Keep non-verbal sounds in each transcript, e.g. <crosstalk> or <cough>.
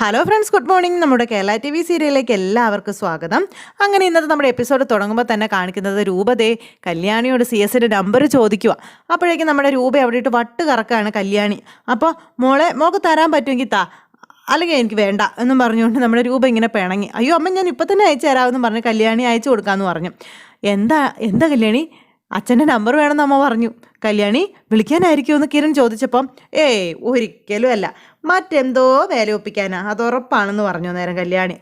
Hello friends good morning നമ്മുടെ Kerala T V സീരിയലിലേക്ക് എല്ലാവർക്കും സ്വാഗതം. അങ്ങനെ ഇന്നത്തെ നമ്മുടെ എപ്പിസോഡ് തുടങ്ങുമ്പോൾ തന്നെ കാണിക്കുന്നത് രൂപതേ കല്യാണിയോട് സി എസിന്റെ നമ്പർ ചോദിക്കുക അപ്പോഴേക്കും നമ്മുടെ രൂപ അവിടെ ഇട്ട് വട്ട് കറക്കാണ് കല്യാണി. അപ്പോൾ മോളെ മോക്ക് തരാൻ പറ്റുമെങ്കിൽ താ. അല്ലെങ്കിൽ എനിക്ക് വേണ്ട എന്നും പറഞ്ഞുകൊണ്ട് നമ്മുടെ രൂപ ഇങ്ങനെ പിണങ്ങി. അയ്യോ അമ്മ ഞാൻ ഇപ്പം തന്നെ അയച്ചു തരാമെന്ന് പറഞ്ഞ് കല്യാണി അയച്ചു കൊടുക്കാമെന്ന് പറഞ്ഞു. എന്താ എന്താ കല്യാണി? അച്ഛന്റെ നമ്പർ വേണമെന്ന് അമ്മ പറഞ്ഞു. കല്യാണി വിളിക്കാനായിരിക്കുമെന്ന് കിരൺ ചോദിച്ചപ്പം ഏയ് ഒരിക്കലും അല്ല. മറ്റെന്തോ വേല ഒപ്പിക്കാനാ. അത് ഉറപ്പാണെന്ന് പറഞ്ഞു നേരം കല്യാണി.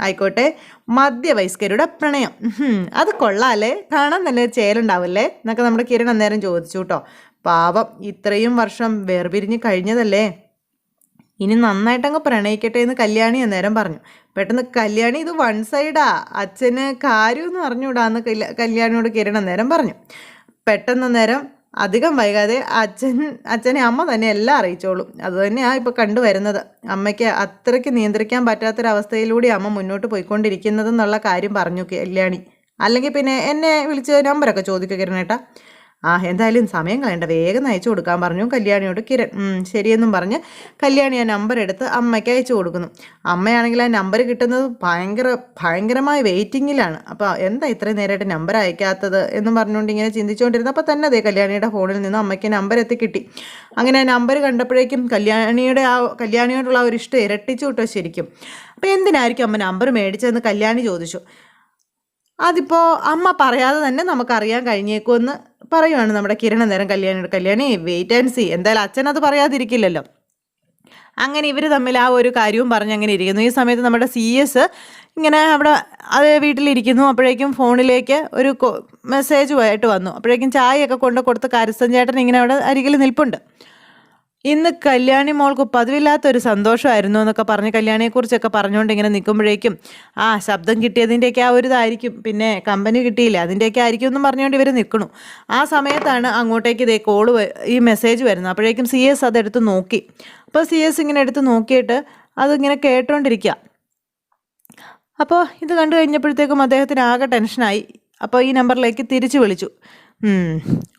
ആയിക്കോട്ടെ. മധ്യവയസ്കരുടെ പ്രണയം. അത് കൊള്ളാല്ലേ? കാണാൻ നല്ല ചേലുണ്ടാവില്ലേ? എന്നൊക്കെ നമ്മുടെ കിരൺ അന്നേരം ചോദിച്ചു കേട്ടോ. പാവം ഇത്രയും വർഷം വേർപിരിഞ്ഞ് കഴിഞ്ഞതല്ലേ? ഇനി നന്നായിട്ടങ്ങ് പ്രണയിക്കട്ടെ എന്ന് കല്യാണി അന്നേരം പറഞ്ഞു. പെട്ടെന്ന് കല്യാണി ഇത് വൺ സൈഡാ. അച്ഛന് കാര്യം എന്ന് പറഞ്ഞുകൂടാന്ന് കല്യാണിയോട് കിരൺ അന്നേരം പറഞ്ഞു. പെട്ടെന്ന് നേരം അധികം വൈകാതെ അച്ഛൻ അച്ഛനെ അമ്മ തന്നെ എല്ലാം അറിയിച്ചോളും. അത് തന്നെയാണ് ഇപ്പോൾ കണ്ടുവരുന്നത് അമ്മയ്ക്ക് അത്രയ്ക്ക് നിയന്ത്രിക്കാൻ പറ്റാത്തൊരവസ്ഥയിലൂടെ അമ്മ മുന്നോട്ട് പോയിക്കൊണ്ടിരിക്കുന്നതെന്നുള്ള കാര്യം പറഞ്ഞു കല്യാണി. അല്ലെങ്കിൽ പിന്നെ എന്നെ വിളിച്ച് നമ്പറൊക്കെ ചോദിക്കുക കിരണേട്ടാ. ആ എന്തായാലും സമയം കളയണ്ട. വേഗം അയച്ചു കൊടുക്കാൻ പറഞ്ഞു. കല്യാണിയോട് കിരൺ ശരിയെന്നും പറഞ്ഞ് കല്യാണി ആ നമ്പർ എടുത്ത് അമ്മയ്ക്ക് അയച്ചു കൊടുക്കുന്നു. അമ്മയാണെങ്കിൽ ആ നമ്പർ കിട്ടുന്നത് ഭയങ്കര ഭയങ്കരമായ വെയിറ്റിങ്ങിലാണ് അപ്പോൾ എന്താ ഇത്രയും നേരമായിട്ട് നമ്പർ അയക്കാത്തത് എന്നും പറഞ്ഞുകൊണ്ട് ഇങ്ങനെ ചിന്തിച്ചുകൊണ്ടിരുന്നപ്പോൾ തന്നെ അതേ കല്യാണിയുടെ ഫോണിൽ നിന്ന് അമ്മയ്ക്ക് നമ്പർ എത്തി കിട്ടി. അങ്ങനെ ആ നമ്പർ കണ്ടപ്പോഴേക്കും കല്യാണിയുടെ ആ കല്യാണിയോടുള്ള ആ ഒരു ഇഷ്ടം ഇരട്ടിച്ചു കിട്ടോ ശരിക്കും. അപ്പോൾ എന്തിനായിരിക്കും അമ്മ നമ്പർ മേടിച്ചതെന്ന് കല്യാണി ചോദിച്ചു. അതിപ്പോൾ അമ്മ പറയാതെ തന്നെ നമുക്കറിയാൻ കഴിഞ്ഞേക്കുമെന്ന് പറയുവാണ് നമ്മുടെ കിരണ നേരം കല്യാണിയുടെ കല്യാണി വെയിറ്റ് ആൻഡ് സി എന്തായാലും അച്ഛൻ അത് പറയാതിരിക്കില്ലല്ലോ. അങ്ങനെ ഇവർ തമ്മിൽ ആ ഒരു കാര്യവും പറഞ്ഞ് അങ്ങനെ ഇരിക്കുന്നു. ഈ സമയത്ത് നമ്മുടെ സി എസ് ഇങ്ങനെ അവിടെ അത് വീട്ടിലിരിക്കുന്നു. അപ്പോഴേക്കും ഫോണിലേക്ക് ഒരു മെസ്സേജ് ആയിട്ട് വന്നു. അപ്പോഴേക്കും ചായയൊക്കെ കൊണ്ട് കൊടുത്ത് കരസ്ഥൻ ചേട്ടൻ ഇങ്ങനെ അവിടെ അരികിൽ നിൽപ്പുണ്ട്. ഇന്ന് കല്യാണി മോൾക്ക് പതിവില്ലാത്ത ഒരു സന്തോഷമായിരുന്നു എന്നൊക്കെ പറഞ്ഞ് കല്യാണിയെക്കുറിച്ചൊക്കെ പറഞ്ഞുകൊണ്ട് ഇങ്ങനെ നിൽക്കുമ്പോഴേക്കും ആ ശബ്ദം കിട്ടിയതിന്റെയൊക്കെ ആ ഒരു ഇതായിരിക്കും. പിന്നെ കമ്പനി കിട്ടിയില്ല അതിന്റെയൊക്കെ ആയിരിക്കും എന്നും പറഞ്ഞുകൊണ്ട് ഇവർ നിൽക്കണു. ആ സമയത്താണ് അങ്ങോട്ടേക്ക് ഇതേ കോൾ ഈ മെസ്സേജ് വരുന്നത്. അപ്പോഴേക്കും സി എസ് അതെടുത്ത് നോക്കി. അപ്പോൾ സി എസ് ഇങ്ങനെ എടുത്ത് നോക്കിയിട്ട് അതിങ്ങനെ കേട്ടോണ്ടിരിക്കുക അപ്പോൾ ഇത് കണ്ടു കഴിഞ്ഞപ്പോഴത്തേക്കും അദ്ദേഹത്തിന് ആകെ ടെൻഷനായി. അപ്പോൾ ഈ നമ്പറിലേക്ക് തിരിച്ചു വിളിച്ചു.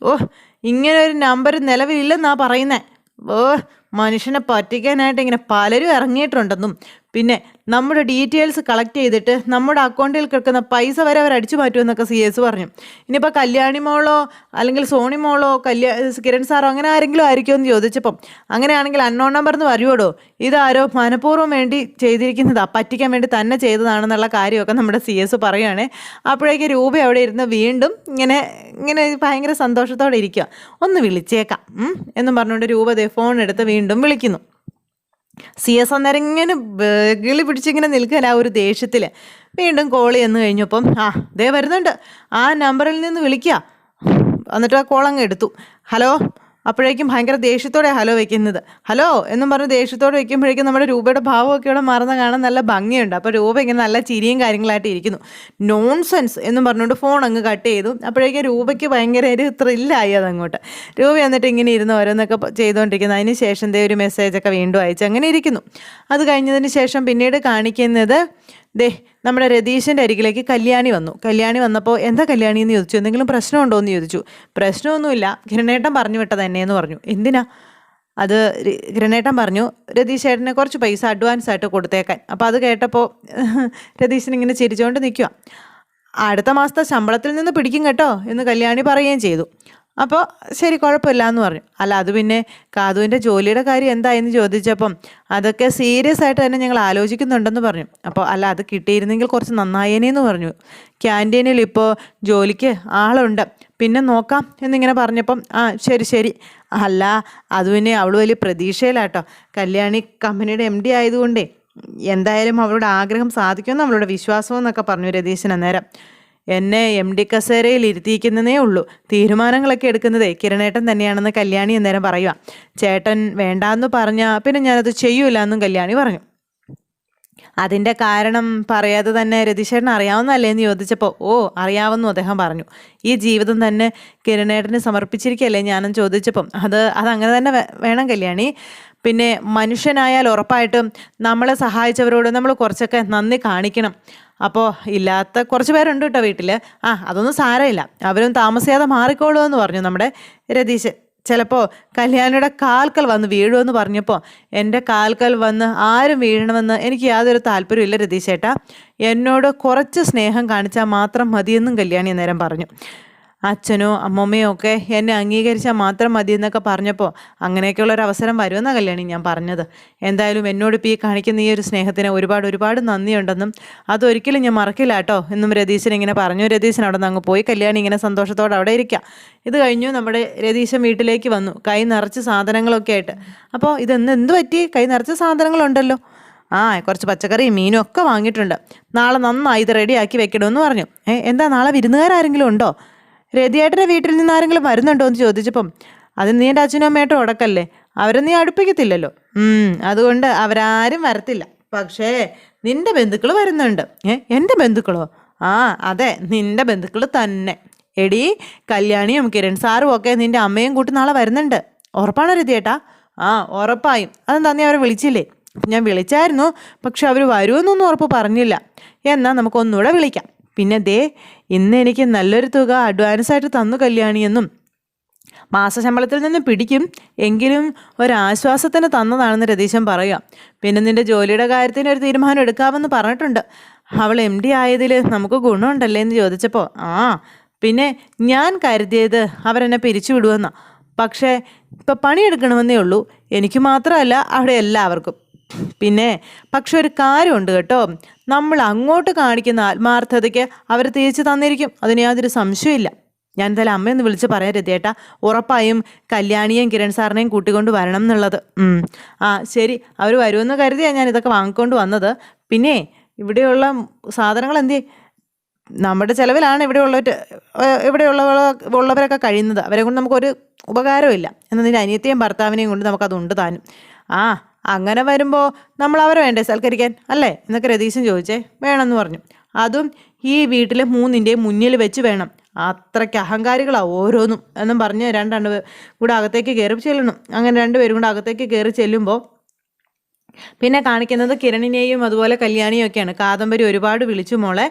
ഓ ഇങ്ങനെ ഒരു നമ്പർ നിലവിലില്ലെന്നാണ് പറയുന്നേ. ഓ മനുഷ്യനെ പറ്റിക്കാനായിട്ട് ഇങ്ങനെ പലരും ഇറങ്ങിയിട്ടുണ്ടെന്നും പിന്നെ നമ്മുടെ ഡീറ്റെയിൽസ് കളക്ട് ചെയ്തിട്ട് നമ്മുടെ അക്കൗണ്ടിൽ കിടക്കുന്ന പൈസ വരെ അവർ അടിച്ചു മാറ്റുമെന്നൊക്കെ സി എസ് പറഞ്ഞു. ഇനിയിപ്പോൾ കല്യാണി മോളോ അല്ലെങ്കിൽ സോണി മോളോ കല്യാ കിരൺ സാറോ അങ്ങനെ ആരെങ്കിലും ആയിരിക്കുമോ എന്ന് ചോദിച്ചപ്പം അങ്ങനെയാണെങ്കിൽ അൺനോൺ നമ്പർ എന്ന് വരുവോടോ ഇതാരോ മനഃപൂർവം വേണ്ടി ചെയ്തിരിക്കുന്നതാണ് പറ്റിക്കാൻ വേണ്ടി തന്നെ ചെയ്തതാണെന്നുള്ള കാര്യമൊക്കെ നമ്മുടെ സി എസ് പറയുകയാണേ അപ്പോഴേക്ക് രൂപ അവിടെ ഇരുന്ന് വീണ്ടും ഇങ്ങനെ ഇങ്ങനെ ഭയങ്കര സന്തോഷത്തോടെ ഇരിക്കുക ഒന്ന് വിളിച്ചേക്കാം എന്നും പറഞ്ഞുകൊണ്ട് രൂപ ഫോൺ എടുത്ത് വീണ്ടും വിളിക്കുന്നു. സി എസ് അന്നേരം ഇങ്ങനെ ബഗിളി പിടിച്ചിങ്ങനെ നിൽക്കാൻ ആ ഒരു ദേഷ്യത്തിൽ വീണ്ടും കോൾ ചെന്ന് കഴിഞ്ഞപ്പം ആ ദേ വരുന്നുണ്ട്. ആ നമ്പറിൽ നിന്ന് വിളിക്കുക എന്നിട്ട് ആ കോളങ്ങ് എടുത്തു. ഹലോ? അപ്പോഴേക്കും ഭയങ്കര ദേഷ്യത്തോടെ ഹലോ വെക്കുന്നത്. ഹലോ എന്നും പറഞ്ഞ് ദേഷ്യത്തോടെ വെക്കുമ്പോഴേക്കും നമ്മുടെ രൂപയുടെ ഭാവമൊക്കെ ഇവിടെ മറന്ന് കാണാൻ നല്ല ഭംഗിയുണ്ട്. അപ്പോൾ രൂപ ഇങ്ങനെ നല്ല ചിരിയും കാര്യങ്ങളായിട്ട് ഇരിക്കുന്നു. നോൺസെൻസ് എന്നും പറഞ്ഞുകൊണ്ട് ഫോൺ അങ്ങ് കട്ട് ചെയ്തു. അപ്പോഴേക്കും രൂപയ്ക്ക് ഭയങ്കര ഒരു ത്രില്ലായി അതങ്ങോട്ട്. രൂപ എന്നിട്ട് ഇങ്ങനെ ഇരുന്ന് ഓരോന്നൊക്കെ ചെയ്തുകൊണ്ടിരിക്കുന്നു. അതിന് ശേഷം ദേ ഒരു മെസ്സേജൊക്കെ വീണ്ടും അയച്ച് അങ്ങനെ ഇരിക്കുന്നു. അത് കഴിഞ്ഞതിന് ശേഷം പിന്നീട് കാണിക്കുന്നത് ദേ നമ്മുടെ രതീഷിന്റെ അരികിലേക്ക് കല്യാണി വന്നു. കല്യാണി വന്നപ്പോൾ എന്താ കല്യാണി എന്ന് ചോദിച്ചു. എന്തെങ്കിലും പ്രശ്നമുണ്ടോ എന്ന് ചോദിച്ചു. പ്രശ്നമൊന്നുമില്ല. കിരണേട്ടൻ പറഞ്ഞു വിട്ടത് എന്നെ എന്ന് പറഞ്ഞു. എന്തിനാ? അത് കിരണേട്ടൻ പറഞ്ഞു രതീഷ് ഏട്ടനെ കുറച്ച് പൈസ അഡ്വാൻസ് ആയിട്ട് കൊടുത്തേക്കാൻ. അപ്പോൾ അത് കേട്ടപ്പോൾ രതീശൻ ഇങ്ങനെ ചിരിച്ചുകൊണ്ട് നിൽക്കുക അടുത്ത മാസത്തെ ശമ്പളത്തിൽ നിന്ന് പിടിക്കും കേട്ടോ എന്ന് കല്യാണി പറയുകയും ചെയ്തു. അപ്പോൾ ശരി കുഴപ്പമില്ല എന്ന് പറഞ്ഞു. അല്ല അത് പിന്നെ കാതുവിന്റെ ജോലിയുടെ കാര്യം എന്തായെന്ന് ചോദിച്ചപ്പം അതൊക്കെ സീരിയസ് ആയിട്ട് തന്നെ ഞങ്ങൾ ആലോചിക്കുന്നുണ്ടെന്ന് പറഞ്ഞു. അപ്പോൾ അല്ല അത് കിട്ടിയിരുന്നെങ്കിൽ കുറച്ച് നന്നായേനേന്ന് പറഞ്ഞു. ക്യാന്റീനിൽ ഇപ്പോൾ ജോലിക്ക് ആളുണ്ട്. പിന്നെ നോക്കാം എന്നിങ്ങനെ പറഞ്ഞപ്പം ആ ശരി ശരി. അല്ല അത് പിന്നെ അവൾ വലിയ പ്രതീക്ഷയിലാട്ടോ. കല്യാണി കമ്പനിയുടെ എം ഡി ആയതുകൊണ്ടേ എന്തായാലും അവളുടെ ആഗ്രഹം സാധിക്കുമെന്ന് അവളുടെ വിശ്വാസം എന്നൊക്കെ പറഞ്ഞു രതീശൻ അന്നേരം. എന്നെ എം ഡി കസേരയിൽ ഇരുത്തിയിരിക്കുന്നതേ ഉള്ളൂ. തീരുമാനങ്ങളൊക്കെ എടുക്കുന്നതേ. കിരണേട്ടൻ തന്നെയാണെന്ന് കല്യാണി അന്നേരം പറയുക ചേട്ടൻ വേണ്ടാന്ന് പറഞ്ഞാൽ പിന്നെ ഞാനത് ചെയ്യൂല എന്നും കല്യാണി പറഞ്ഞു. അതിന്റെ കാരണം പറയാതെ തന്നെ രതീശേട്ടൻ അറിയാവുന്നതല്ലേ എന്ന് ചോദിച്ചപ്പോൾ ഓ അറിയാവുന്നു അദ്ദേഹം പറഞ്ഞു. ഈ ജീവിതം തന്നെ കിരണേട്ടന് സമർപ്പിച്ചിരിക്കുകയല്ലേ ഞാനും ചോദിച്ചപ്പം അത് അതങ്ങനെ തന്നെ വേണം കല്യാണി. പിന്നെ മനുഷ്യനായാൽ ഉറപ്പായിട്ടും നമ്മളെ സഹായിച്ചവരോട് നമ്മൾ കുറച്ചൊക്കെ നന്ദി കാണിക്കണം. അപ്പോൾ ഇല്ലാത്ത കുറച്ച് പേരുണ്ട് കേട്ടോ വീട്ടിൽ ആ അതൊന്നും സാരമില്ല. അവരും താമസിയാതെ മാറിക്കോളൂ എന്ന് പറഞ്ഞു നമ്മുടെ രതീശൻ. ചിലപ്പോൾ കല്യാണിയുടെ കാൽക്കൽ വന്ന് വീഴുമെന്ന് പറഞ്ഞപ്പോൾ എന്റെ കാൽക്കൽ വന്ന് ആരും വീഴണമെന്ന് എനിക്ക് യാതൊരു താല്പര്യമില്ല രതീശേട്ടാ എന്നോട് കുറച്ച് സ്നേഹം കാണിച്ചാൽ മാത്രം മതിയെന്നും കല്യാണി നേരം പറഞ്ഞു. അച്ഛനോ അമ്മമ്മയോ ഒക്കെ എന്നെ അംഗീകരിച്ചാൽ മാത്രം മതി എന്നൊക്കെ പറഞ്ഞപ്പോൾ അങ്ങനെയൊക്കെയുള്ള ഒരു അവസരം വരുമെന്ന കല്യാണി ഞാൻ പറഞ്ഞത്. എന്തായാലും എന്നോട് ഇപ്പോൾ ഈ കാണിക്കുന്ന ഈ ഒരു സ്നേഹത്തിന് ഒരുപാട് ഒരുപാട് നന്ദിയുണ്ടെന്നും അതൊരിക്കലും ഞാൻ മറക്കില്ല കേട്ടോ എന്നും രതീശൻ ഇങ്ങനെ പറഞ്ഞു. രതീശൻ അവിടെ നിന്ന് അങ്ങ് പോയി. കല്യാണി ഇങ്ങനെ സന്തോഷത്തോടെ അവിടെ ഇരിക്കാം. ഇത് കഴിഞ്ഞു നമ്മുടെ രതീശൻ വീട്ടിലേക്ക് വന്നു. കൈ നിറച്ച് സാധനങ്ങളൊക്കെ ആയിട്ട്. അപ്പോൾ ഇതെന്ന് എന്ത് പറ്റി? കൈ നിറച്ച് സാധനങ്ങളുണ്ടല്ലോ. ആ കുറച്ച് പച്ചക്കറിയും മീനും ഒക്കെ വാങ്ങിയിട്ടുണ്ട്. നാളെ നന്നായി ഇത് റെഡിയാക്കി വെക്കണമെന്ന് പറഞ്ഞു. ഏ എന്താ നാളെ വിരുന്നുകാരെങ്കിലും ഉണ്ടോ? രതിയേട്ടന്റെ വീട്ടിൽ നിന്ന് ആരെങ്കിലും വരുന്നുണ്ടോ എന്ന് ചോദിച്ചപ്പം അത് നീ എന്റെ അച്ഛനും അമ്മയായിട്ടും ഉടക്കല്ലേ? അവരെ നീ അടുപ്പിക്കത്തില്ലല്ലോ. അതുകൊണ്ട് അവരാരും വരത്തില്ല. പക്ഷേ നിന്റെ ബന്ധുക്കൾ വരുന്നുണ്ട്. ഏ എന്റെ ബന്ധുക്കളോ? ആ അതെ നിന്റെ ബന്ധുക്കൾ തന്നെ. എടി കല്യാണിയും കിരൺ സാറും ഒക്കെ നിന്റെ അമ്മയും കൂട്ടി നാളെ വരുന്നുണ്ട്. ഉറപ്പാണ് രതിയേട്ടാ? ആ ഉറപ്പായും. അതെന്താ നീ അവരെ വിളിച്ചില്ലേ? ഞാൻ വിളിച്ചായിരുന്നു പക്ഷെ അവർ വരുമെന്നൊന്നും ഉറപ്പ് പറഞ്ഞില്ല. എന്നാൽ നമുക്കൊന്നുകൂടെ വിളിക്കാം. പിന്നെ ദേ ഇന്ന് എനിക്ക് നല്ലൊരു തുക അഡ്വാൻസ് ആയിട്ട് തന്നു കല്യാണിയെന്നും മാസശമ്പളത്തിൽ നിന്ന് പിടിക്കും എങ്കിലും ഒരാശ്വാസത്തിന് തന്നതാണെന്ന് രതീശൻ പറയുക. പിന്നെ നിന്റെ ജോലിയുടെ കാര്യത്തിന് ഒരു തീരുമാനം എടുക്കാമെന്ന് പറഞ്ഞിട്ടുണ്ട്. അവൾ എം ഡി ആയതിൽ നമുക്ക് ഗുണമുണ്ടല്ലേ എന്ന് ചോദിച്ചപ്പോൾ ആ പിന്നെ ഞാൻ കരുതിയത് അവരെന്നെ പിരിച്ചുവിടുമെന്നാ പക്ഷേ ഇപ്പം പണിയെടുക്കണമെന്നേ ഉള്ളൂ. എനിക്ക് മാത്രമല്ല അവിടെ എല്ലാവർക്കും. പിന്നെ പക്ഷെ ഒരു കാര്യമുണ്ട് കേട്ടോ. നമ്മൾ അങ്ങോട്ട് കാണിക്കുന്ന ആത്മാർത്ഥതയ്ക്ക് അവർ തിരിച്ചു തന്നിരിക്കും. അതിന് യാതൊരു സംശയമില്ല ഞാൻ എന്തായാലും അമ്മയൊന്ന് വിളിച്ച് പറയരുത് ഏട്ടാ ഉറപ്പായും കല്യാണിയെയും കിരൺ സാറിനെയും കൂട്ടിക്കൊണ്ട് വരണം എന്നുള്ളത്. ആ ശരി. അവർ വരുമെന്ന് കരുതിയാണ് ഞാൻ ഇതൊക്കെ വാങ്ങിക്കൊണ്ട് വന്നത്. പിന്നെ ഇവിടെയുള്ള സാധനങ്ങൾ എന്തേ നമ്മുടെ ചിലവിലാണ് ഇവിടെ ഉള്ളവർ ഇവിടെയുള്ള ഉള്ളവരൊക്കെ കഴിയുന്നത്. അവരെ കൊണ്ട് നമുക്കൊരു ഉപകാരമില്ല എന്നതിന്റെ അനിയത്തെയും ഭർത്താവിനെയും കൊണ്ട് നമുക്കതുണ്ട് താനും. ആ അങ്ങനെ വരുമ്പോൾ നമ്മൾ അവരെ വേണ്ടേ സൽക്കരിക്കാൻ? അല്ലേ? എന്നൊക്കെ രതീശൻ ചോദിച്ചേ. വേണമെന്ന് പറഞ്ഞു. അതും ഈ വീട്ടിലെ മൂന്നിന്റെയും മുന്നിൽ വെച്ച് വേണം. അത്രയ്ക്ക് അഹങ്കാരികളാണ് ഓരോന്നും എന്നും പറഞ്ഞ് രണ്ടാണ്ട് കൂടെ അകത്തേക്ക് കയറി ചെല്ലണം. അങ്ങനെ രണ്ടുപേരും കൂടെ അകത്തേക്ക് കയറി ചെല്ലുമ്പോൾ പിന്നെ കാണിക്കുന്നത് കിരണിനെയും അതുപോലെ കല്യാണിയും ഒക്കെയാണ്. കാദംബരി ഒരുപാട് വിളിച്ചു മോളെ.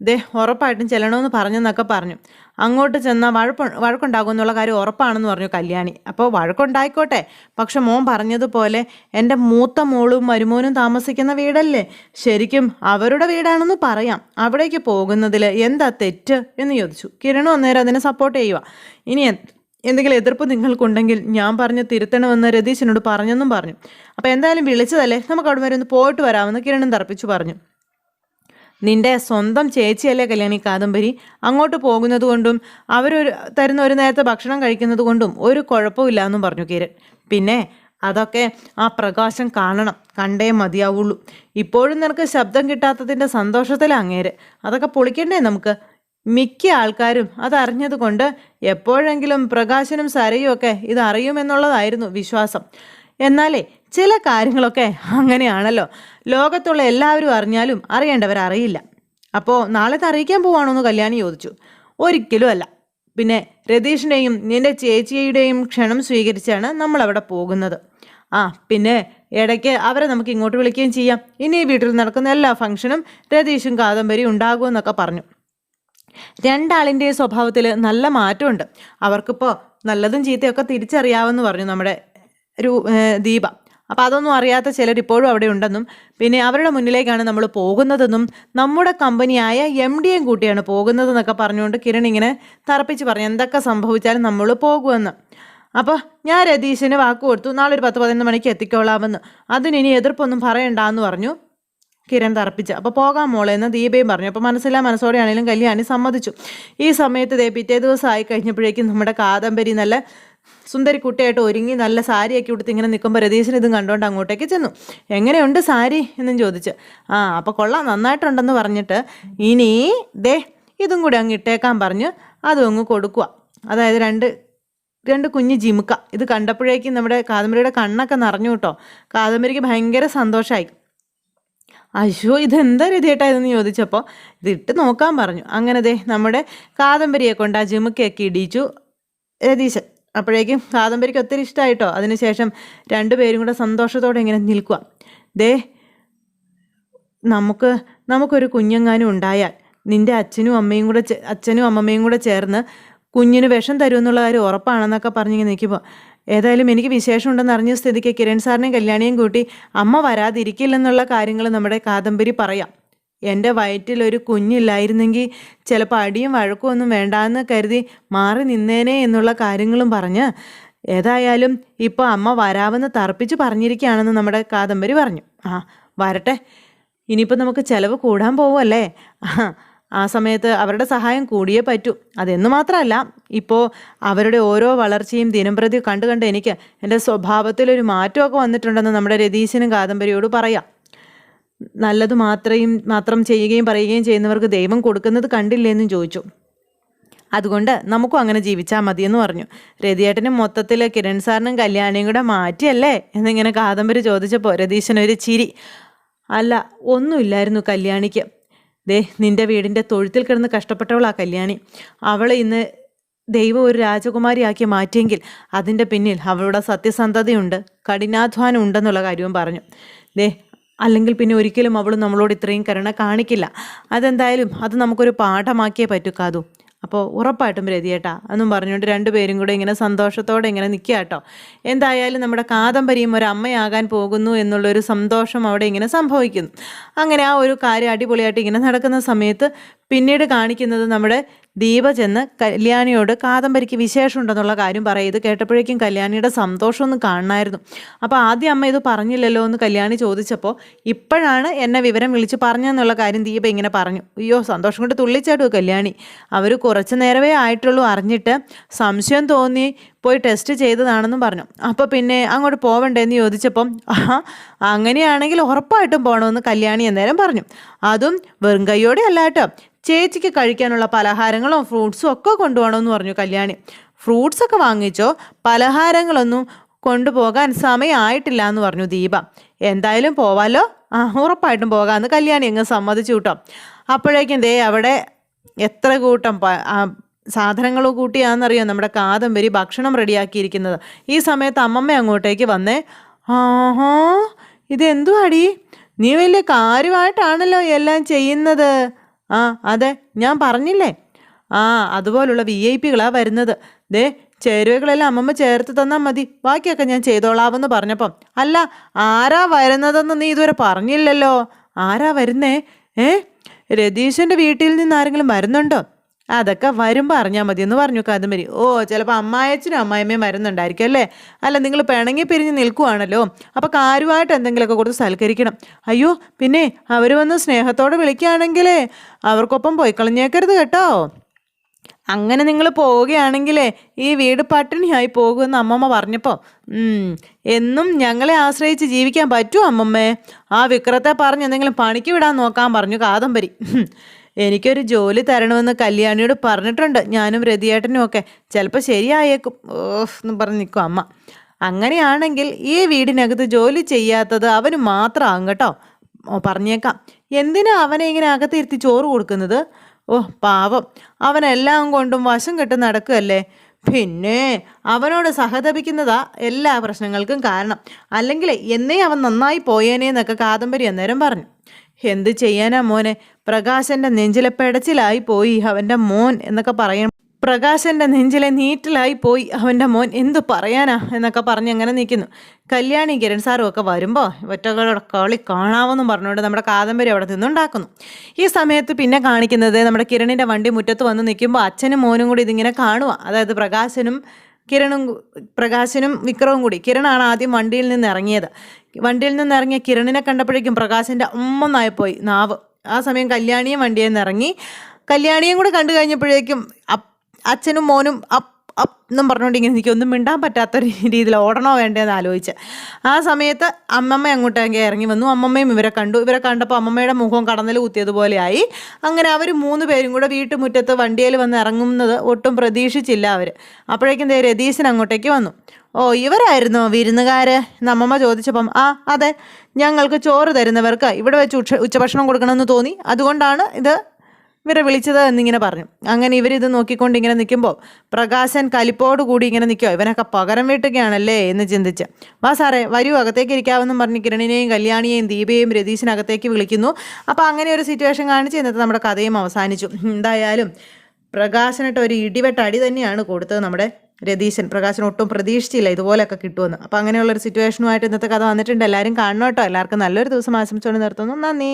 ദേ ഉറപ്പായിട്ടും ചെല്ലണമെന്ന് പറഞ്ഞെന്നൊക്കെ പറഞ്ഞു. അങ്ങോട്ട് ചെന്നാൽ വഴപ്പ് വഴക്കുണ്ടാകും എന്നുള്ള കാര്യം ഉറപ്പാണെന്ന് പറഞ്ഞു കല്യാണി. അപ്പോൾ വഴക്കുണ്ടായിക്കോട്ടെ. പക്ഷെ മോൻ പറഞ്ഞതുപോലെ എന്റെ മൂത്ത മോളും മരുമോനും താമസിക്കുന്ന വീടല്ലേ? ശരിക്കും അവരുടെ വീടാണെന്ന് പറയാം. അവിടേക്ക് പോകുന്നതിൽ എന്താ തെറ്റ് എന്ന് ചോദിച്ചു. കിരണും അന്നേരം അതിനെ സപ്പോർട്ട് ചെയ്യുക ഇനി എന്ത് എന്തെങ്കിലും എതിർപ്പ് നിങ്ങൾക്കുണ്ടെങ്കിൽ ഞാൻ പറഞ്ഞ് തിരുത്തണമെന്ന് രതീശനോട് പറഞ്ഞെന്നും പറഞ്ഞു. അപ്പോൾ എന്തായാലും വിളിച്ചതല്ലേ? നമുക്ക് അവിടെ വരെ ഒന്ന് പോയിട്ട് വരാമെന്ന് കിരണും തർപ്പിച്ചു പറഞ്ഞു. നിന്റെ സ്വന്തം ചേച്ചിയല്ലേ കല്യാണി കാദംബരി? അങ്ങോട്ട് പോകുന്നത് കൊണ്ടും അവരൊരു തരുന്ന ഒരു നേരത്തെ ഭക്ഷണം കഴിക്കുന്നത് കൊണ്ടും ഒരു കുഴപ്പമില്ല എന്നും പറഞ്ഞു കിരൺ പിന്നെ അതൊക്കെ ആ പ്രകാശം കാണണം. കണ്ടേ മതിയാവുള്ളൂ. ഇപ്പോഴും നിനക്ക് ശബ്ദം കിട്ടാത്തതിന്റെ സന്തോഷത്തിൽ അങ്ങേര്. അതൊക്കെ പൊളിക്കണ്ടേ നമുക്ക്? മിക്ക ആൾക്കാരും അതറിഞ്ഞതുകൊണ്ട് എപ്പോഴെങ്കിലും പ്രകാശനും സരയും ഒക്കെ ഇത് അറിയുമെന്നുള്ളതായിരുന്നു വിശ്വാസം. എന്നാലേ ചില കാര്യങ്ങളൊക്കെ അങ്ങനെയാണല്ലോ. ലോകത്തുള്ള എല്ലാവരും അറിഞ്ഞാലും അറിയേണ്ടവർ അറിയില്ല. അപ്പോൾ നാളെ അറിയിക്കാൻ പോവാണോ എന്ന് കല്യാണി ചോദിച്ചു. ഒരിക്കലും അല്ല. പിന്നെ രതീഷിന്റെയും നിന്റെ ചേച്ചിയുടെയും ക്ഷണം സ്വീകരിച്ചാണ് നമ്മൾ അവിടെ പോകുന്നത്. ആ പിന്നെ ഇടയ്ക്ക് അവരെ നമുക്ക് ഇങ്ങോട്ട് വിളിക്കുകയും ചെയ്യാം. ഇനി വീട്ടിൽ നടക്കുന്ന എല്ലാ ഫംഗ്ഷനും രതീഷും കാദംബരിയും ഉണ്ടാകുമെന്നൊക്കെ പറഞ്ഞു. രണ്ടാളിന്റെ സ്വഭാവത്തിൽ നല്ല മാറ്റമുണ്ട്. അവർക്കിപ്പോൾ നല്ലതും ചീത്തയൊക്കെ തിരിച്ചറിയാമെന്ന് പറഞ്ഞു നമ്മുടെ ഒരു ദീപ. അപ്പം അതൊന്നും അറിയാത്ത ചിലർ ഇപ്പോഴും അവിടെ ഉണ്ടെന്നും പിന്നെ അവരുടെ മുന്നിലേക്കാണ് നമ്മൾ പോകുന്നതെന്നും നമ്മുടെ കമ്പനിയായ എം ഡിയും കൂട്ടിയാണ് പോകുന്നതെന്നൊക്കെ പറഞ്ഞുകൊണ്ട് കിരൺ ഇങ്ങനെ തറപ്പിച്ച് പറഞ്ഞു എന്തൊക്കെ സംഭവിച്ചാലും നമ്മൾ പോകുമെന്ന്. അപ്പോൾ ഞാൻ രതീശിന് വാക്ക് കൊടുത്തു നാളെ ഒരു പത്ത് പതിനൊന്ന് മണിക്ക് എത്തിക്കോളാമെന്ന്. അതിന് ഇനി എതിർപ്പൊന്നും പറയണ്ടെന്ന് പറഞ്ഞു കിരൺ തറപ്പിച്ച്. അപ്പോൾ പോകാം മോളെ എന്ന് ദീപയും പറഞ്ഞു. അപ്പോൾ മനസ്സിലാ മനസ്സോടെയാണെങ്കിലും കല്യാണി സമ്മതിച്ചു. ഈ സമയത്ത് ദേ പിറ്റേ ദിവസം ആയി കഴിഞ്ഞപ്പോഴേക്കും നമ്മുടെ കാദംബരി നല്ല സുന്ദരി കുട്ടിയായിട്ട് ഒരുങ്ങി നല്ല സാരിയൊക്കെ ഉടുത്ത് ഇങ്ങനെ നിൽക്കുമ്പോൾ രതീശൻ ഇതും കണ്ടുകൊണ്ട് അങ്ങോട്ടേക്ക് ചെന്നു. എങ്ങനെയുണ്ട് സാരി? എന്നും ചോദിച്ച്. ആ അപ്പോൾ കൊള്ളാം നന്നായിട്ടുണ്ടെന്ന് പറഞ്ഞിട്ട് ഇനി ദേ ഇതും കൂടി അങ്ങ് ഇട്ടേക്കാൻ പറഞ്ഞ് അതും അങ്ങ് കൊടുക്കുക അതായത് രണ്ട് രണ്ട് കുഞ്ഞ് ജിമുക്ക. ഇത് കണ്ടപ്പോഴേക്കും നമ്മുടെ കാദംബരിയുടെ കണ്ണൊക്കെ നിറഞ്ഞു കേട്ടോ. കാദംബരിക്ക് ഭയങ്കര സന്തോഷമായി അയ്യോ ഇതെന്താ രതിയേട്ടാ ഇതെന്ന് ചോദിച്ചപ്പോൾ ഇതിട്ട് നോക്കാൻ പറഞ്ഞു. അങ്ങനെ ദേ നമ്മുടെ കാദംബരിയെ കൊണ്ട് ആ ജിമുക്കയൊക്കെ ഇടിച്ചു രതീശൻ. അപ്പോഴേക്കും കാദംബരിക്ക് ഒത്തിരി ഇഷ്ടമായിട്ടോ അതിനുശേഷം രണ്ടുപേരും കൂടെ സന്തോഷത്തോടെ ഇങ്ങനെ നിൽക്കുക ദേ നമുക്ക് നമുക്കൊരു കുഞ്ഞെങ്ങാനും ഉണ്ടായാൽ നിന്റെ അച്ഛനും അമ്മയും കൂടെ അച്ഛനും അമ്മമ്മയും കൂടെ ചേർന്ന് കുഞ്ഞിന് വിഷം തരുമെന്നുള്ള കാര്യം ഉറപ്പാണെന്നൊക്കെ പറഞ്ഞിങ്ങനെ നിൽക്കുമ്പോൾ ഏതായാലും എനിക്ക് വിശേഷം ഉണ്ടെന്ന് അറിഞ്ഞ സ്ഥിതിക്ക് കിരൺ സാറിനെയും കല്യാണിയും കൂട്ടി അമ്മ വരാതിരിക്കില്ലെന്നുള്ള കാര്യങ്ങൾ നമ്മുടെ കാദംബരി പറയാം. എന്റെ വയറ്റിൽ ഒരു കുഞ്ഞില്ലായിരുന്നെങ്കിൽ ചിലപ്പോൾ അടിയും വഴക്കും ഒന്നും വേണ്ടാന്ന് കരുതി മാറി നിന്നേനെ എന്നുള്ള കാര്യങ്ങളും പറഞ്ഞ് ഏതായാലും ഇപ്പോൾ അമ്മ വരാമെന്ന് തർപ്പിച്ച് പറഞ്ഞിരിക്കുകയാണെന്ന് നമ്മുടെ കാദംബരി പറഞ്ഞു. ആ വരട്ടെ. ഇനിയിപ്പോൾ നമുക്ക് ചിലവ് കൂടാൻ പോവുമല്ലേ? ആ, ആ സമയത്ത് അവരുടെ സഹായം കൂടിയേ പറ്റൂ. അതെന്ന് മാത്രമല്ല ഇപ്പോൾ അവരുടെ ഓരോ വളർച്ചയും ദിനംപ്രതി കണ്ടു കണ്ട് എനിക്ക് എന്റെ സ്വഭാവത്തിലൊരു മാറ്റമൊക്കെ വന്നിട്ടുണ്ടെന്ന് നമ്മുടെ രതീശനും കാദംബരിയോട് പറയാം. നല്ലത് മാത്രയും മാത്രം ചെയ്യുകയും പറയുകയും ചെയ്യുന്നവർക്ക് ദൈവം കൊടുക്കുന്നത് കണ്ടില്ലെന്നും ചോദിച്ചു. അതുകൊണ്ട് നമുക്കും അങ്ങനെ ജീവിച്ചാൽ മതിയെന്ന് പറഞ്ഞു. രതിയേട്ടനും മൊത്തത്തിൽ കിരൺ സാറിനും കല്യാണിയും കൂടെ മാറ്റിയല്ലേ? എന്നിങ്ങനെ കാദംബരി ചോദിച്ചപ്പോൾ രതീശനൊരു ചിരി. അല്ല ഒന്നുമില്ലായിരുന്നു കല്യാണിക്ക്. ദേ നിന്റെ വീടിന്റെ തൊഴുത്തിൽ കിടന്ന് കഷ്ടപ്പെട്ടവളാ കല്യാണി. അവൾ ഇന്ന് ദൈവം ഒരു രാജകുമാരിയാക്കി മാറ്റിയെങ്കിൽ അതിന്റെ പിന്നിൽ അവളുടെ സത്യസന്ധതയുണ്ട് കഠിനാധ്വാനം ഉണ്ടെന്നുള്ള കാര്യവും പറഞ്ഞു. ദേ അല്ലെങ്കിൽ പിന്നെ ഒരിക്കലും അവൾ നമ്മളോട് ഇത്രയും കരുണ കാണിക്കില്ല. അതെന്തായാലും അത് നമുക്കൊരു പാഠമാക്കിയേ പറ്റൂ അപ്പോൾ ഉറപ്പായിട്ടും രതിയേട്ടാ എന്നും പറഞ്ഞുകൊണ്ട് രണ്ടുപേരും കൂടെ ഇങ്ങനെ സന്തോഷത്തോടെ ഇങ്ങനെ നിൽക്കുക കേട്ടോ. എന്തായാലും നമ്മുടെ കാദംബരിയും ഒരു അമ്മയാകാൻ പോകുന്നു എന്നുള്ളൊരു സന്തോഷം അവിടെ ഇങ്ങനെ സംഭവിക്കുന്നു. അങ്ങനെ ആ ഒരു കാര്യം അടിപൊളിയായിട്ട് ഇങ്ങനെ നടക്കുന്ന സമയത്ത് പിന്നീട് കാണിക്കുന്നത് നമ്മുടെ ദീപ ചെന്ന് കല്യാണിയോട് കാദംബരിക്ക് വിശേഷമുണ്ടെന്നുള്ള കാര്യം പറയും. ഇത് കേട്ടപ്പോഴേക്കും കല്യാണിയുടെ സന്തോഷമൊന്നും കാണണമായിരുന്നു. അപ്പോൾ ആദ്യം അമ്മ ഇത് പറഞ്ഞില്ലല്ലോ എന്ന് കല്യാണി ചോദിച്ചപ്പോൾ ഇപ്പോഴാണ് എന്നെ വിവരം വിളിച്ച് പറഞ്ഞെന്നുള്ള കാര്യം ദീപ ഇങ്ങനെ പറഞ്ഞു. അയ്യോ സന്തോഷം കൊണ്ട് തുള്ളിച്ചാട്ടു കല്യാണി? അവർ കുറച്ച് നേരമേ ആയിട്ടുള്ളൂ അറിഞ്ഞിട്ട് സംശയം തോന്നി പോയി ടെസ്റ്റ് ചെയ്തതാണെന്നും പറഞ്ഞു. അപ്പോൾ പിന്നെ അങ്ങോട്ട് പോവണ്ടേന്ന് ചോദിച്ചപ്പം അങ്ങനെയാണെങ്കിൽ ഉറപ്പായിട്ടും പോകണമെന്ന് കല്യാണി അന്നേരം പറഞ്ഞു. അതും വെറും കൈയോടെ ചേച്ചിക്ക് കഴിക്കാനുള്ള പലഹാരങ്ങളും ഫ്രൂട്ട്സും ഒക്കെ കൊണ്ടുപോകണമെന്ന് പറഞ്ഞു കല്യാണി. ഫ്രൂട്ട്സ് ഒക്കെ വാങ്ങിച്ചോ? പലഹാരങ്ങളൊന്നും കൊണ്ടുപോകാൻ സമയമായിട്ടില്ല എന്ന് പറഞ്ഞു ദീപ. എന്തായാലും പോവാലോ? ആ ഉറപ്പായിട്ടും പോകാമെന്ന് കല്യാണി അങ്ങ് സമ്മതിച്ചു കേട്ടോ. അപ്പോഴേക്കും ദേ അവിടെ എത്ര കൂട്ടം സാധനങ്ങൾ കൂട്ടിയാണെന്നറിയാം നമ്മുടെ കാദംബരി ഭക്ഷണം റെഡിയാക്കിയിരിക്കുന്നത്. ഈ സമയത്ത് അമ്മമ്മ അങ്ങോട്ടേക്ക് വന്നേ. ആഹാ ഇതെന്തുവാടി? നീ വലിയ കാര്യമായിട്ടാണല്ലോ എല്ലാം ചെയ്യുന്നത്. ആ അതെ ഞാൻ പറഞ്ഞില്ലേ? ആ അതുപോലുള്ള വി ഐ പികളാ വരുന്നത്. ദേ ചേരുവകളെല്ലാം അമ്മമ്മ ചേർത്ത് തന്നാൽ മതി. ബാക്കിയൊക്കെ ഞാൻ ചെയ്തോളാമെന്ന് പറഞ്ഞപ്പം. അല്ല ആരാ വരുന്നതെന്ന് നീ ഇതുവരെ പറഞ്ഞില്ലല്ലോ? ആരാ വരുന്നേ? ഏ? രതീശന്റെ വീട്ടിൽ നിന്ന് ആരെങ്കിലും വരുന്നുണ്ടോ? അതൊക്കെ വരുമ്പോൾ അറിഞ്ഞാൽ മതി. എന്ന് പറഞ്ഞു കാദംബരി ഓ ചിലപ്പോൾ അമ്മായച്ചനും അമ്മായിമ്മയും വരുന്നുണ്ടായിരിക്കും അല്ലേ? അല്ല നിങ്ങൾ പിണങ്ങി പിരിഞ്ഞ് നിൽക്കുവാണല്ലോ. അപ്പോൾ കാര്യമായിട്ട് എന്തെങ്കിലുമൊക്കെ കൊടുത്ത് സൽക്കരിക്കണം. അയ്യോ പിന്നെ അവർ വന്ന് സ്നേഹത്തോടെ വിളിക്കുകയാണെങ്കിലേ അവർക്കൊപ്പം പോയി കളഞ്ഞേക്കരുത് കേട്ടോ. അങ്ങനെ നിങ്ങൾ പോവുകയാണെങ്കിലേ ഈ വീട് പട്ടിണിയായി പോകുമെന്ന് അമ്മമ്മ പറഞ്ഞപ്പോൾ എന്നും ഞങ്ങളെ ആശ്രയിച്ച് ജീവിക്കാൻ പറ്റുമോ അമ്മമ്മേ? ആ വിക്രത്തെ പറഞ്ഞ് എന്തെങ്കിലും പണിക്ക് വിടാൻ നോക്കാൻ പറഞ്ഞു കാദംബരി. എനിക്കൊരു ജോലി തരണമെന്ന് കല്യാണിയോട് പറഞ്ഞിട്ടുണ്ട്. ഞാനും രതിയേട്ടനും ഒക്കെ. ചിലപ്പോൾ ശരിയായേക്കും. ഓഹ് എന്ന് പറഞ്ഞ് നിൽക്കും അമ്മ. അങ്ങനെയാണെങ്കിൽ ഈ വീടിനകത്ത് ജോലി ചെയ്യാത്തത് അവന് മാത്രമാകും കേട്ടോ. പറഞ്ഞേക്കാം. എന്തിനാ അവനെ ഇങ്ങനെ അകത്തിരുത്തി ചോറ് കൊടുക്കുന്നത്? ഓ പാവം. അവനെല്ലാം കൊണ്ടും വശം കെട്ട് നടക്കുകയല്ലേ? പിന്നെ അവനോട് സഹതപിക്കുന്നതാ എല്ലാ പ്രശ്നങ്ങൾക്കും കാരണം. അല്ലെങ്കിൽ എന്നേ അവൻ നന്നായി പോയേനെ എന്നൊക്കെ കാദംബരി അന്നേരം പറഞ്ഞു. എന്ത് ചെയ്യാനാ മോനെ? പ്രകാശന്റെ നെഞ്ചിലെ പെടച്ചിലായി പോയി അവന്റെ മോൻ എന്നൊക്കെ പറയണം. പ്രകാശന്റെ നെഞ്ചിലെ നീറ്റിലായി പോയി അവന്റെ മോൻ എന്തു പറയാനാ എന്നൊക്കെ പറഞ്ഞ് അങ്ങനെ നിൽക്കുന്നു. കല്യാണി കിരൺ സാറും ഒക്കെ വരുമ്പോൾ ഒറ്റകളുടെ കളി കാണാമെന്നും പറഞ്ഞുകൊണ്ട് നമ്മുടെ കാദംബരി അവിടെ നിന്നുണ്ടാക്കുന്നു. ഈ സമയത്ത് പിന്നെ കാണിക്കുന്നത് നമ്മുടെ കിരണിന്റെ വണ്ടി മുറ്റത്ത് വന്ന് നിൽക്കുമ്പോൾ അച്ഛനും മോനും കൂടി ഇതിങ്ങനെ കാണുക അതായത് പ്രകാശനും കിരണും പ്രകാശനും വിക്രവും കൂടി. കിരണാണ് ആദ്യം വണ്ടിയിൽ നിന്ന് ഇറങ്ങിയത്. വണ്ടിയിൽ നിന്ന് ഇറങ്ങിയ കിരണിനെ കണ്ടപ്പോഴേക്കും പ്രകാശിന്റെ ഉമ്മെന്നായിപ്പോയി നാവ്. ആ സമയം കല്യാണിയും വണ്ടിയിൽ നിന്ന് ഇറങ്ങി. കല്യാണിയും കൂടെ കണ്ടു കഴിഞ്ഞപ്പോഴേക്കും അച്ഛനും മോനും അപ്പ് എന്നും പറഞ്ഞുകൊണ്ട് ഇങ്ങനെ എനിക്ക് ഒന്നും മിണ്ടാൻ പറ്റാത്ത <laughs> രീതിയിൽ ഓടണോ വേണ്ടേന്ന് ആലോചിച്ച്. ആ സമയത്ത് അമ്മമ്മ അങ്ങോട്ടേക്ക് ഇറങ്ങി വന്നു. അമ്മമ്മയും ഇവരെ കണ്ടു. ഇവരെ കണ്ടപ്പോൾ അമ്മമ്മയുടെ മുഖം കടന്നൽ കുത്തിയതുപോലെയായി. അങ്ങനെ അവർ മൂന്ന് പേരും കൂടെ വീട്ടുമുറ്റത്ത് വണ്ടിയിൽ വന്ന് ഇറങ്ങുന്നത് ഒട്ടും പ്രതീക്ഷിച്ചില്ല അവർ അപ്പോഴേക്കും ദേ രതീശൻ അങ്ങോട്ടേക്ക് വന്നു. ഓ ഇവരായിരുന്നോ വിരുന്നുകാര്? എന്ന് അമ്മമ്മ ചോദിച്ചപ്പം ആ അതെ. ഞങ്ങൾക്ക് ചോറ് തരുന്നവർക്ക് ഇവിടെ വെച്ച് ഉച്ച ഉച്ചഭക്ഷണം കൊടുക്കണമെന്ന് തോന്നി. അതുകൊണ്ടാണ് ഇത് ഇവരെ വിളിച്ചത് എന്നിങ്ങനെ പറഞ്ഞു. അങ്ങനെ ഇവരിത് നോക്കിക്കൊണ്ട് ഇങ്ങനെ നിൽക്കുമ്പോൾ പ്രകാശൻ കലിപ്പോട് കൂടി ഇങ്ങനെ നിൽക്കുമോ ഇവനൊക്കെ പകരം വീട്ടുകയാണല്ലേ? എന്ന് ചിന്തിച്ച്. വാ സാറേ വരൂ അകത്തേക്ക് ഇരിക്കാമെന്നും പറഞ്ഞ് കിരണിനെയും കല്യാണിയെയും ദീപയെയും രതീശിനകത്തേക്ക് വിളിക്കുന്നു. അപ്പോൾ അങ്ങനെ ഒരു സിറ്റുവേഷൻ കാണിച്ച് ഇന്നത്തെ നമ്മുടെ കഥയും അവസാനിച്ചു. എന്തായാലും പ്രകാശനിട്ട് ഒരു ഇടിവെട്ട അടി തന്നെയാണ് കൊടുത്തത് നമ്മുടെ രതീശൻ. പ്രകാശൻ ഒട്ടും പ്രതീക്ഷിച്ചില്ല ഇതുപോലെയൊക്കെ കിട്ടുമെന്ന്. അപ്പോൾ അങ്ങനെയുള്ളൊരു സിറ്റുവേഷനുമായിട്ട് ഇന്നത്തെ കഥ വന്നിട്ടുണ്ട്. എല്ലാവരും കാണണം കേട്ടോ എല്ലാവർക്കും നല്ലൊരു ദിവസം ആശംസിച്ചുകൊണ്ട് നിർത്തുന്നു. നന്ദി.